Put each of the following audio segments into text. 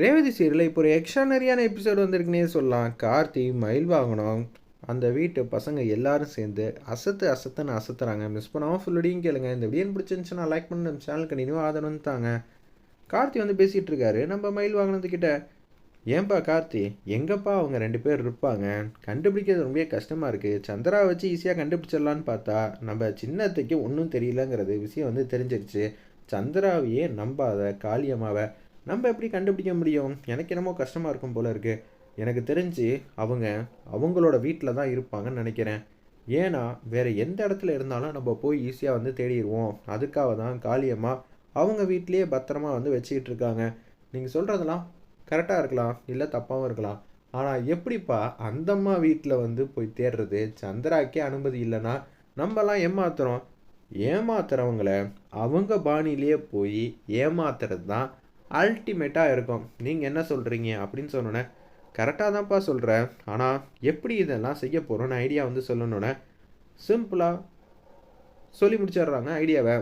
ரேவதி சீரியலில் இப்போ ஒரு எக்ஸ்ட்ரானரியான எபிசோடு வந்திருக்குன்னே சொல்லலாம். கார்த்தி மயில் வாங்கணும் அந்த வீட்டு பசங்க எல்லாரும் சேர்ந்து அசத்து அசத்துன்னு அசத்துறாங்க. மிஸ் பண்ணாமல் ஃபுல்லடியும் கேளுங்க. இந்த வீடியோ பிடிச்சிருந்துச்சுன்னா லைக் பண்ணி நம்ம சேனல் கண்டினியூ ஆதரவு தாங்க. கார்த்தி வந்து பேசிகிட்டு இருக்காரு. நம்ம மயில் வாங்கினதுக்கிட்ட ஏன்பா கார்த்தி எங்கப்பா அவங்க ரெண்டு பேர் இருப்பாங்க? கண்டுபிடிக்கிறது ரொம்ப கஷ்டமாக இருக்குது சந்திரா வச்சு ஈஸியாக கண்டுபிடிச்சிடலான்னு பார்த்தா நம்ம சின்னத்துக்கு ஒன்றும் தெரியலங்கிறது விஷயம் வந்து தெரிஞ்சிருச்சு. சந்திராவையே நம்பாத காளியம்மாவை நம்ம எப்படி கண்டுபிடிக்க முடியும்? எனக்கு என்னமோ கஷ்டமாக இருக்கும் போல இருக்குது எனக்கு தெரிஞ்சு அவங்க அவங்களோட வீட்டில் தான் இருப்பாங்கன்னு நினைக்கிறேன். ஏன்னா வேறு எந்த இடத்துல இருந்தாலும் நம்ம போய் ஈஸியாக வந்து தேடிடுவோம். அதுக்காக தான் காளியம்மா அவங்க வீட்லேயே பத்திரமா வந்து வச்சுக்கிட்டு இருக்காங்க. நீங்கள் சொல்கிறதெல்லாம் கரெக்டாக இருக்கலாம். இல்லை தப்பாகவும் இருக்கலாம். ஆனால் எப்படிப்பா அந்தம்மா வீட்டில் வந்து போய் தேடுறது? சந்திராக்கே அனுமதி இல்லைன்னா நம்மலாம் ஏமாத்துறோம். ஏமாத்துறவங்கள அவங்க பாணியிலேயே போய் ஏமாத்துறது தான் அல்டிமேட்டாக இருக்கும். நீங்கள் என்ன சொல்கிறீங்க அப்படின்னு சொன்னோன்னே கரெக்டாக தான்ப்பா சொல்கிறேன் ஆனால் எப்படி இதெல்லாம் செய்ய போகிறோன்னு ஐடியா வந்து சொல்லணுன்னே சிம்பிளாக சொல்லி முடிச்சிடுறாங்க ஐடியாவை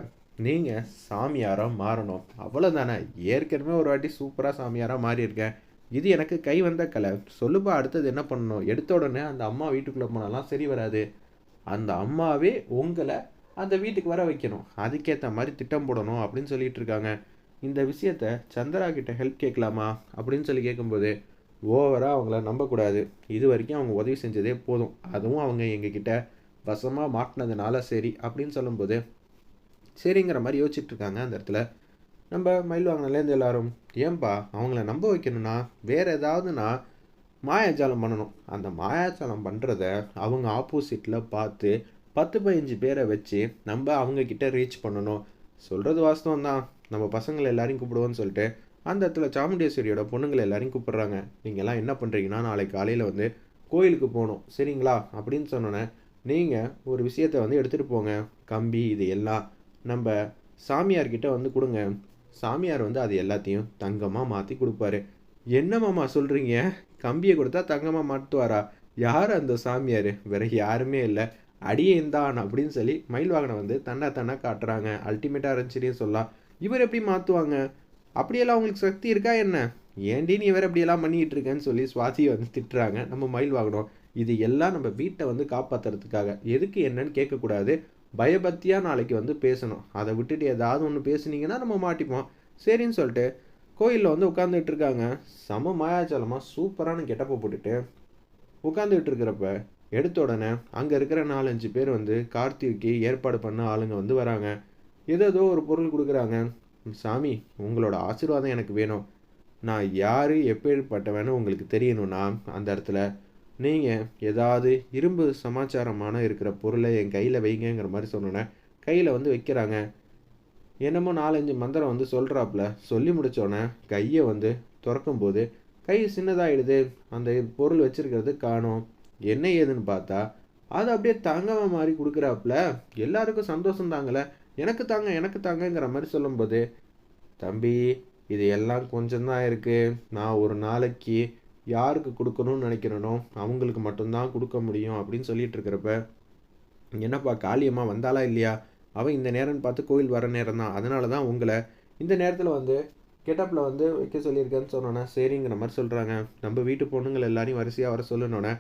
நீங்கள் சாமியாராக மாறணும். அவ்வளோதானே ஏற்கனவே ஒரு வாட்டி சூப்பராக சாமியாராக மாறியிருக்கேன் இது எனக்கு கை வந்த கலை. சொல்லுப்பா அடுத்தது என்ன பண்ணணும்? எடுத்த உடனே அந்த அம்மா வீட்டுக்குள்ளே போனாலாம் சரி வராது. அந்த அம்மாவே உங்களை அந்த வீட்டுக்கு வர வைக்கணும். அதுக்கேற்ற மாதிரி திட்டம் போடணும் அப்படின்னு சொல்லிட்டு இருக்காங்க. இந்த விஷயத்த சந்திரா கிட்ட ஹெல்ப் கேட்கலாமா? அப்படின்னு சொல்லி கேட்கும்போது ஓவராக அவங்கள நம்பக்கூடாது. இது வரைக்கும் அவங்க உதவி செஞ்சதே போதும். அதுவும் அவங்க எங்ககிட்ட வசமாக மாட்டினதுனால சரி அப்படின்னு சொல்லும்போது சரிங்கிற மாதிரி யோசிச்சுட்டு இருக்காங்க அந்த இடத்துல. நம்ம மயில் வாங்கினலேருந்து எல்லாரும் ஏன்பா அவங்கள நம்ப வைக்கணும்னா வேறு ஏதாவதுனா மாயாஜாலம் பண்ணணும். அந்த மாயாஜாலம் பண்ணுறத அவங்க ஆப்போசிட்டில் பார்த்து பத்து பதினஞ்சு பேரை வச்சு நம்ம அவங்கக்கிட்ட ரீச் பண்ணணும். சொல்கிறது வாஸ்தவம் தான் நம்ம பசங்களை எல்லாரையும் கூப்பிடுவோன்னு சொல்லிட்டு அந்த இடத்துல சாமுண்டேஸ்வரியோட பொண்ணுங்களை எல்லாரையும் கூப்பிட்றாங்க. நீங்கள்லாம் என்ன பண்ணுறீங்கன்னா நாளைக்கு காலையில் வந்து கோயிலுக்கு போகணும். சரிங்களா? அப்படின்னு சொன்னோன்னே நீங்கள் ஒரு விஷயத்தை வந்து எடுத்துகிட்டு போங்க. கம்பி இது எல்லாம் நம்ம சாமியார்கிட்ட வந்து கொடுங்க. சாமியார் வந்து அது எல்லாத்தையும் தங்கமாக மாற்றி கொடுப்பாரு. என்ன மாமா சொல்கிறீங்க கம்பியை கொடுத்தா தங்கமாக மாட்டுவாரா? யார் அந்த சாமியார்? வேற யாருமே இல்லை. அடியேன் தான் அப்படின்னு சொல்லி மயில் வாகனம் வந்து தன்னா தன்னா காட்டுறாங்க. அல்டிமேட்டாக இருந்துச்சுன்னே சொல்லலாம். இவர் எப்படி மாற்றுவாங்க அப்படியெல்லாம் அவங்களுக்கு சக்தி இருக்கா என்ன? ஏண்டி நீ வேறு அப்படியெல்லாம் பண்ணிக்கிட்டு இருக்கேன்னு சொல்லி சுவாசியை வந்து திட்டுறாங்க. நம்ம மயில் வாங்கணும் இது எல்லாம் நம்ம வீட்டை வந்து காப்பாற்றுறதுக்காக எதுக்கு என்னன்னு கேட்கக்கூடாது. பயபக்தியாக நாளைக்கு வந்து பேசணும். அதை விட்டுட்டு ஏதாவது ஒன்று பேசுனீங்கன்னா நம்ம மாட்டிப்போம். சரின்னு சொல்லிட்டு கோயிலில் வந்து உட்காந்துட்டு இருக்காங்க. சம மாயாச்சலமாக சூப்பரான கெட்டப்பை போட்டுட்டு உட்காந்துக்கிட்டு இருக்கிறப்ப எடுத்த உடனே அங்கே இருக்கிற நாலஞ்சு பேர் வந்து கார்த்திக்கு ஏற்பாடு பண்ண ஆளுங்க வந்து வராங்க. ஏதோ ஒரு பொருள் கொடுக்குறாங்க. சாமி உங்களோட ஆசீர்வாதம் எனக்கு வேணும். நான் யார் எப்பேற்பட்டவன்னு உங்களுக்கு தெரியணும்னா அந்த இடத்துல நீங்கள் ஏதாவது இரும்பு சமாச்சாரமான இருக்கிற பொருளை என் கையில் வைங்கங்கிற மாதிரி சொன்னோன்னே கையில் வந்து வைக்கிறாங்க. என்னமோ நாலஞ்சு மந்திரம் வந்து சொல்கிறாப்புல சொல்லி முடித்தோன்னே கையை வந்து திறக்கும்போது கை சின்னதாகிடுது அந்த பொருள் வச்சுருக்கிறது காணும். என்ன ஏதுன்னு பார்த்தா அது அப்படியே தங்கமாக மாதிரி கொடுக்குறாப்புல. எல்லாருக்கும் சந்தோஷம் தாங்கலை. எனக்கு தாங்க எனக்கு தாங்கங்கிற மாதிரி சொல்லும்போது தம்பி இது எல்லாம் கொஞ்சம்தான் இருக்குது நான் ஒரு நாளைக்கு யாருக்கு கொடுக்கணும்னு நினைக்கிறனோ அவங்களுக்கு மட்டும்தான் கொடுக்க முடியும் அப்படின்னு சொல்லிட்டு இருக்கிறப்ப என்னப்பா காளியம்மா வந்தாலா இல்லையா? அவன் இந்த நேரம்னு பார்த்து கோயில் வர நேரம் தான். அதனால தான் உங்களை இந்த நேரத்தில் வந்து கெட்டப்பில் வந்து வைக்க சொல்லியிருக்கேன்னு சொன்னோன்னே சரிங்கிற மாதிரி சொல்கிறாங்க நம்ம வீட்டு பொண்ணுங்கள் எல்லாரையும் வரிசையாக வர சொல்லணுன்னே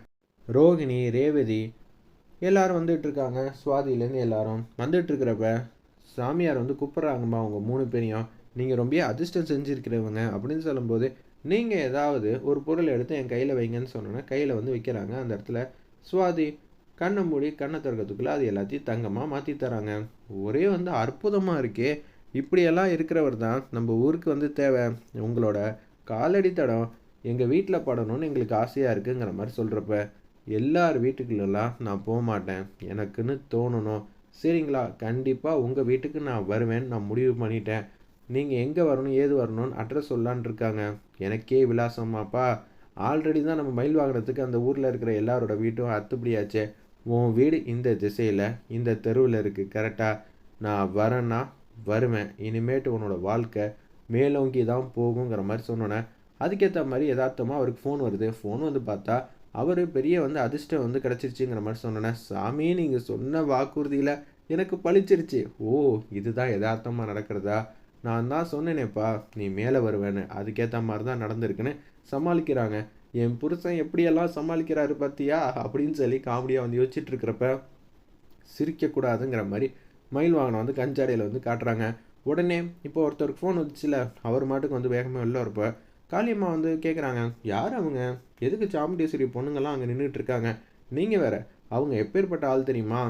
ரோகிணி ரேவதி எல்லாரும் வந்துட்டு இருக்காங்க. சுவாதியிலேருந்து எல்லாரும் வந்துட்டு இருக்கிறப்ப சாமியார் வந்து கூப்பிட்றாங்கம்மா அவங்க மூணு பேரையும். நீங்கள் ரொம்ப அதிர்ஷ்டம் செஞ்சுருக்கிறவங்க அப்படின்னு சொல்லும்போது நீங்கள் ஏதாவது ஒரு பொருள் எடுத்து என் கையில் வைங்கன்னு சொன்னோன்னா கையில் வந்து வைக்கிறாங்க. அந்த இடத்துல சுவாதி கண்ணை மூடி கண்ணை திறக்கிறதுக்குள்ளே அது எல்லாத்தையும் தங்கமாக மாற்றி தராங்க. ஒரே வந்து அற்புதமாக இருக்கே. இப்படியெல்லாம் இருக்கிறவர் தான் நம்ம ஊருக்கு வந்து தேவை. உங்களோட காலடி தடம் எங்கள் வீட்டில் படணும்னு எங்களுக்கு ஆசையாக இருக்குங்கிற மாதிரி சொல்கிறப்ப எல்லார் வீட்டுக்குள்ளெல்லாம் நான் போக மாட்டேன் எனக்குன்னு தோணணும். சரிங்களா? கண்டிப்பாக உங்கள் வீட்டுக்கு நான் வருவேன் நான் முடிவு பண்ணிட்டேன். நீங்கள் எங்கே வரணும் ஏது வரணும்னு அட்ரஸ் சொல்லான் இருக்காங்க. எனக்கே விலாசமாப்பா. ஆல்ரெடி தான் நம்ம மயில் வாங்குறதுக்கு அந்த ஊரில் இருக்கிற எல்லாரோட வீட்டும் அத்துப்படியாச்சே. உன் வீடு இந்த திசையில் இந்த தெருவில் இருக்குது கரெக்டாக நான் வரேன்னா வருவேன். இனிமேட்டு உன்னோட வாழ்க்கை மேலோங்கி தான் போகுங்கிற மாதிரி சொன்னோன்னே அதுக்கேற்ற மாதிரி யதார்த்தமாக அவருக்கு ஃபோன் வருது. ஃபோன் வந்து பார்த்தா அவர் பெரிய வந்து அதிர்ஷ்டம் வந்து கிடச்சிருச்சுங்கிற மாதிரி சொன்னோன்னே சாமி நீங்கள் சொன்ன வாக்குறுதியில் எனக்கு பழிச்சிருச்சு. ஓ இதுதான் யதார்த்தமாக நடக்கிறதா? நான் தான் சொன்னேனேப்பா நீ மேலே வருவேன்னு. அதுக்கேற்ற மாதிரி தான் நடந்திருக்குன்னு சமாளிக்கிறாங்க. என் புருஷன் எப்படியெல்லாம் சமாளிக்கிறாரு பார்த்தியா அப்படின்னு சொல்லி காமெடியாக வந்து யோசிச்சுட்டு இருக்கிறப்ப சிரிக்கக்கூடாதுங்கிற மாதிரி மயில் வாகனம் வந்து கஞ்சாடையில் வந்து காட்டுறாங்க. உடனே இப்போ ஒருத்தருக்கு ஃபோன் வந்துச்சுல அவர் மாட்டுக்கு வந்து வேகமாக வெளில வரப்போ காளியம்மா வந்து கேட்குறாங்க யார் அவங்க? எதுக்கு சாமுண்டேஸ்வரி பொண்ணுங்கள்லாம் அங்கே நின்றுட்டு இருக்காங்க நீங்கள் வேற அவங்க எப்பேற்பட்ட ஆள் தெரியுமா?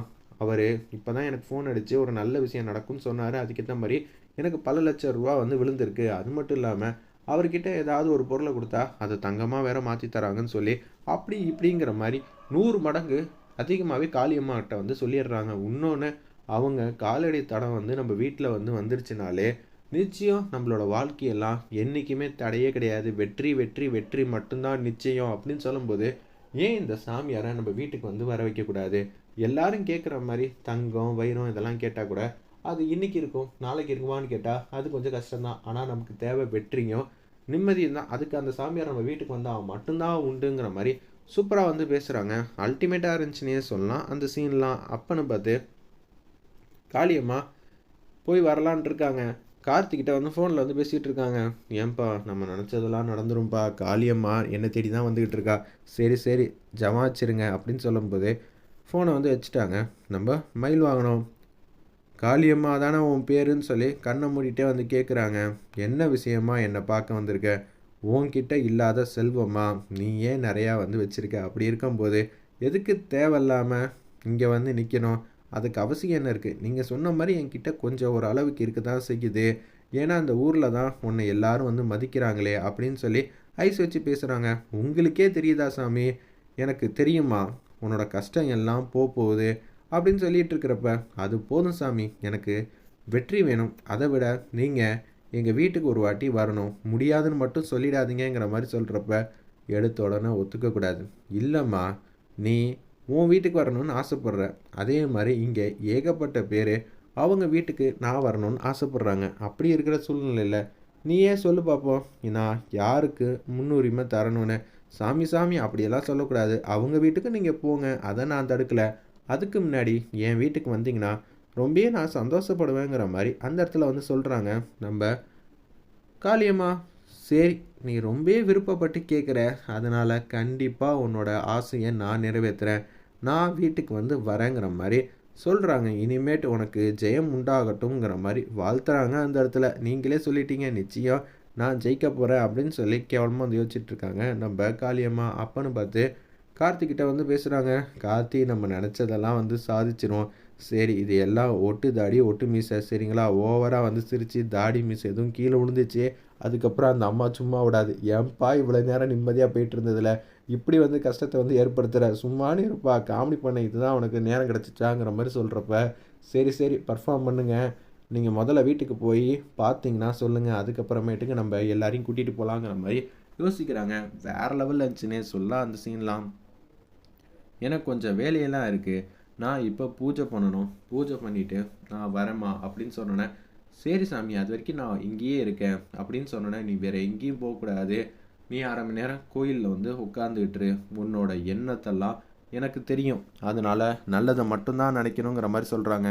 அவர் இப்போ தான் எனக்கு ஃபோன் அடித்து ஒரு நல்ல விஷயம் நடக்கும்னு சொன்னார். அதுக்கேற்ற மாதிரி எனக்கு பல லட்சம் ரூபா வந்து விழுந்திருக்கு. அது மட்டும் இல்லாமல் அவர்கிட்ட ஏதாவது ஒரு பொருளை கொடுத்தா அதை தங்கமாக வேற மாற்றி தராங்கன்னு சொல்லி அப்படி இப்படிங்கிற மாதிரி நூறு மடங்கு அதிகமாகவே காளியம்மாகிட்ட வந்து சொல்லிடுறாங்க. இன்னொன்று அவங்க காலடி தடம் வந்து நம்ம வீட்டில் வந்து வந்துருச்சுனாலே நிச்சயம் நம்மளோட வாழ்க்கையெல்லாம் என்றைக்குமே தடையே கிடையாது. வெற்றி வெற்றி வெற்றி மட்டும்தான் நிச்சயம் அப்படின்னு சொல்லும்போது ஏன் இந்த சாமியாரை நம்ம வீட்டுக்கு வந்து வர வைக்கக்கூடாது? எல்லாரும் கேட்குற மாதிரி தங்கம் வைரம் இதெல்லாம் கேட்டால் கூட அது இன்னைக்கு இருக்கும் நாளைக்கு இருக்குமான்னு கேட்டால் அது கொஞ்சம் கஷ்டம்தான். ஆனால் நமக்கு தேவை வெற்றியும் நிம்மதியும் தான். அதுக்கு அந்த சாமியார் நம்ம வீட்டுக்கு வந்தால் மட்டும்தான் உண்டுங்கிற மாதிரி சூப்பராக வந்து பேசுகிறாங்க அல்டிமேட்டாக இருந்துச்சுன்னே சொல்லலாம். அந்த சீன்லாம் அப்பன்னு பார்த்து காளியம்மா போய் வரலான் இருக்காங்க. கார்த்திகிட்ட வந்து ஃபோனில் வந்து பேசிகிட்டு இருக்காங்க. ஏன்பா நம்ம நினச்சதெல்லாம் நடந்துரும்ப்பா காளியம்மா என்னை தேடி தான் வந்துக்கிட்டு இருக்கா. சரி சரி ஜமாச்சிருங்க அப்படின்னு சொல்லும்போது ஃபோனை வந்து வச்சுட்டாங்க. நம்ம மயில் வாங்கினோம். காளியம்மா தானே உன் பேருன்னு சொல்லி கண்ணை மூடிட்டே வந்து கேட்குறாங்க என்ன விஷயமா என்னை பார்க்க வந்திருக்க? உன்கிட்ட இல்லாத செல்வமா நீ ஏன் நிறையா வந்து வச்சுருக்க? அப்படி இருக்கும்போது எதுக்கு தேவையில்லாமல் இங்கே வந்து நிற்கணும் அதுக்கு அவசியம் என்ன இருக்குது நீங்கள் சொன்ன மாதிரி என்கிட்ட கொஞ்சம் ஒரு அளவுக்கு இருக்க தான் செய்யுது. ஏன்னா அந்த ஊரில் தான் உன்னை எல்லாரும் வந்து மதிக்கிறாங்களே அப்படின்னு சொல்லி ஐஸ் வச்சு பேசுகிறாங்க உங்களுக்கே தெரியுதா சாமி? எனக்கு தெரியுமா உன்னோட கஷ்டம் எல்லாம் போக போகுது அப்படின்னு சொல்லிட்டு இருக்கிறப்ப அது போதும் சாமி. எனக்கு வெற்றி வேணும். அதை விட நீங்கள் எங்கள் வீட்டுக்கு ஒரு வாட்டி வரணும். முடியாதுன்னு மட்டும் சொல்லிடாதீங்கிற மாதிரி சொல்கிறப்ப எடுத்த உடனே ஒத்துக்கக்கூடாது. இல்லைம்மா நீ உன் வீட்டுக்கு வரணும்னு ஆசைப்பட்ற. அதே மாதிரி இங்கே ஏகப்பட்ட பேர் அவங்க வீட்டுக்கு நான் வரணும்னு ஆசைப்பட்றாங்க. அப்படி இருக்கிற சூழ்நிலையில் நீ ஏன் சொல்லு பார்ப்போம் நான் யாருக்கு முன்னுரிமை தரணும்னு? சாமி சாமி அப்படியெல்லாம் சொல்லக்கூடாது. அவங்க வீட்டுக்கு நீங்கள் போங்க. அதை நான் தடுக்கலை. அதுக்கு முன்னாடி என் வீட்டுக்கு வந்தீங்கன்னா ரொம்பவே நான் சந்தோஷப்படுவேங்கிற மாதிரி அந்த இடத்துல வந்து சொல்கிறாங்க நம்ம காளியம்மா சரி நீ ரொம்ப விருப்பப்பட்டு கேட்குற அதனால் கண்டிப்பாக உன்னோட ஆசையை நான் நிறைவேற்றுறேன் நான் வீட்டுக்கு வந்து வரேங்கிற மாதிரி சொல்கிறாங்க இனிமேட்டு உனக்கு ஜெயம் உண்டாகட்டும்ங்கிற மாதிரி வாழ்த்துறாங்க அந்த இடத்துல. நீங்களே சொல்லிட்டீங்க நிச்சயம் நான் ஜெயிக்க போகிறேன் அப்படின்னு சொல்லி கேவலமாக வந்து யோசிச்சுட்ருக்காங்க நம்ம காளியம்மா அப்பன்னு பார்த்து கார்த்திக்கிட்ட வந்து பேசுகிறாங்க கார்த்தி நம்ம நினச்சதெல்லாம் வந்து சாதிச்சிருவோம். சரி இது எல்லாம் ஒட்டு தாடி ஒட்டு மீசை சரிங்களா? ஓவராக வந்து சிரித்து தாடி மீசை எதுவும் கீழே விழுந்துச்சு. அதுக்கப்புறம் அந்த அம்மா சும்மா விடாது. ஏன்பா இவ்வளோ நேரம் நிம்மதியாக போயிட்டு இருந்ததில்? இப்படி வந்து கஷ்டத்தை வந்து ஏற்படுத்துகிற சும்மானு இருப்பா. காமெடி பண்ண இதுதான் உனக்கு நேரம் கிடச்சிச்சாங்கிற மாதிரி சொல்கிறப்ப சரி சரி பர்ஃபார்ம் பண்ணுங்கள் நீங்கள் முதல்ல வீட்டுக்கு போய் பார்த்தீங்கன்னா சொல்லுங்கள் அதுக்கப்புறமேட்டுக்கு நம்ம எல்லாரையும் கூட்டிகிட்டு போகலாங்கிற மாதிரி யோசிக்கிறாங்க. வேறு லெவலில் இருந்துச்சுன்னே சொல்லலாம் அந்த சீன்லாம் எனக்கு கொஞ்சம் வேலையெல்லாம் இருக்குது நான் இப்போ பூஜை பண்ணணும். பூஜை பண்ணிவிட்டு நான் வரேம்மா அப்படின்னு சொன்னோன்னே சரி சாமி அது வரைக்கும் நான் இங்கேயே இருக்கேன் அப்படின்னு சொன்னோன்னே நீ வேறு எங்கேயும் போகக்கூடாது நீ அரை மணி நேரம் கோயிலில் வந்து உட்காந்துக்கிட்டு உன்னோட எண்ணத்தெல்லாம் எனக்கு தெரியும். அதனால் நல்லதை மட்டும்தான் நினைக்கணுங்கிற மாதிரி சொல்கிறாங்க